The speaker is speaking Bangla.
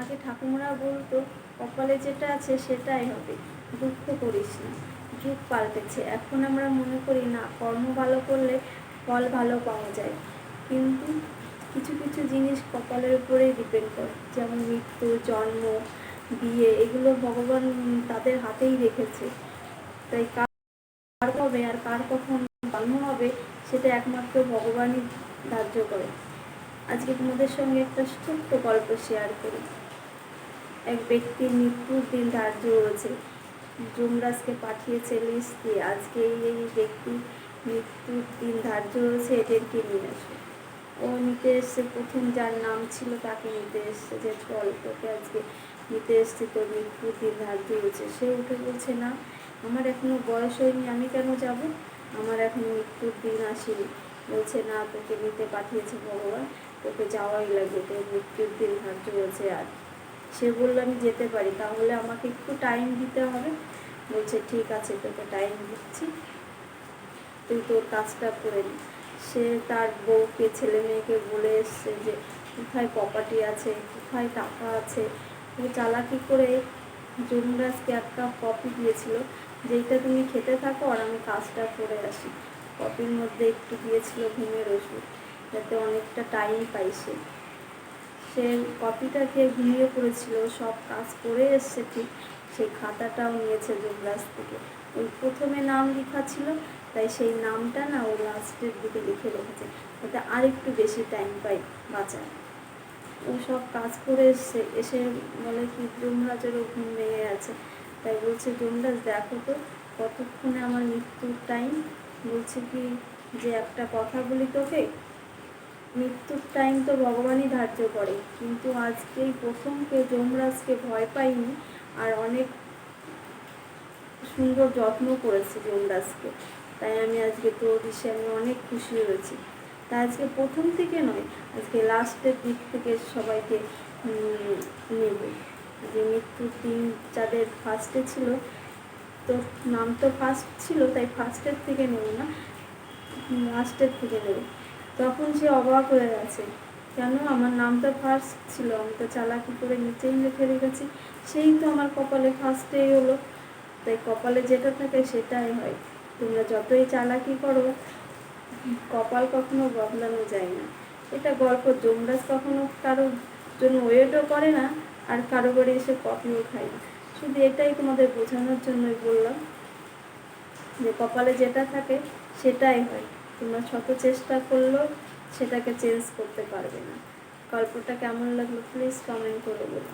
আগে ঠাকুমারা বলতো, কপালে যেটা আছে সেটাই হবে, দুঃখ করিস না, যুগ পাল্টেছে, এখন আমরা মনে করি না, কর্ম ভালো করলে ফল ভালো পাওয়া যায়, কিন্তু কিছু কিছু জিনিস কপালের উপরেই ডিপেন্ড করে, যেমন মৃত্যু, জন্ম, বিয়ে, এগুলো ভগবান তাদের হাতেই রেখেছে, তাই কার কবে আর কার কখন জন্ম হবে, সেটা একমাত্র ভগবানই ধার্য করে। আজকে তোমাদের সঙ্গে একটা ছোট্ট গল্প শেয়ার করি। এক ব্যক্তির মৃত্যুর দিন ধার্য হয়েছে। যমরাজকে পাঠিয়েছে লিস্ট দিয়ে। আজকে এই ব্যক্তি মৃত্যুর দিন ধার্য হয়েছে এদেরকে নিয়ে আসবে ও নিতে এসছে, প্রথম যার নাম ছিল তাকে নিতে এসছে, যে চল তোকে আজকে নিতে এসছি, তোর মৃত্যুর দিন ধার্য হয়েছে। সে উঠে বলছে, না, আমার এখনও বয়স হয়নি, আমি কেন যাব? আমার এখনও মৃত্যুর দিন আসেনি। বলছে, না, তোকে নিতে পাঠিয়েছে ভগবান, তোকে যাওয়াই লাগবে, তোর মৃত্যুর দিন ধার্য হয়েছে আর সে বলল, আমি যেতে পারি, তাহলে আমাকে একটু টাইম দিতে হবে। বলছে, ঠিক আছে, তোকে টাইম দিচ্ছি। তুই তোর কাজটা করে নি। সে তার বউকে, ছেলে মেয়েকে বলে এসছে যে, কোথায় প্রপার্টি আছে? কোথায় টাকা আছে? ও চালাকি করে যমরাজকে একটা কপি দিয়েছিল যেটা তুমি খেতে থাকো আর আমি কাজটা করে আসি। কপির মধ্যে একটু দিয়েছিল ঘুমের ওষুধ, যাতে অনেকটা টাইম পাই সে। সে কপিটা খেয়ে ঘুমিয়ে পড়েছিল, সব কাজ করে এসছে ঠিক। সেই খাতাটাও নিয়েছে যুবরাজ থেকে। ওই প্রথমে নাম লেখা ছিল, তাই সেই নামটা না ও লাস্টের দিকে লিখে রেখেছে। যাতে আর একটু বেশি টাইম পাই বাঁচার। ও সব কাজ করে এসছে, এসে বলে কি যমরাজেরও ঘুম ভেঙে আছে তাই বলছে যমরাজ দেখো তো কতক্ষণে আমার মৃত্যুর টাইম বলছে কি, যে একটা কথা বলি তোকে মৃত্যুর টাইম তো ভগবানই ধার্য করে। কিন্তু আজকেই প্রথমকে যমরাজকে ভয় পাইনি আর অনেক সুন্দর যত্ন করেছে যমরাজকে। তাই আমি আজকে তোর দিশে আমি অনেক খুশি হয়েছি। তাই আজকে প্রথম থেকে নয়, আজকে লাস্টের দিক থেকে সবাইকে নেব। যে মৃত্যুর দিন যাদের ফার্স্টে ছিল তো নাম তো ফার্স্ট ছিল, তাই ফার্স্টের থেকে নেব না লাস্টের থেকে নেব। তখন সে অবাক হয়ে গেছে। কেন? আমার নামটা ফার্স্ট ছিল, আমি তো চালাকি করে নিচেই লিখে রেখেছি। সেই তো আমার কপালে ফার্স্টেই হলো। তাই কপালে যেটা থাকে সেটাই হয়। তোমরা যতই চালাকি করো, কপাল কখনো বদলানো যায় না। এটা গল্প যমরাজ কখনো কারোর জন্য ওয়েটও করে না, আর কারও বাড়ি এসে কপিও খায় না। শুধু এটাই তোমাদের বোঝানোর জন্যই বললাম যে কপালে যেটা থাকে সেটাই হয়। তোমরা শত চেষ্টা করলেও সেটাকে চেঞ্জ করতে পারবে না। গল্পটা কেমন লাগল প্লিজ কমেন্ট করে বলো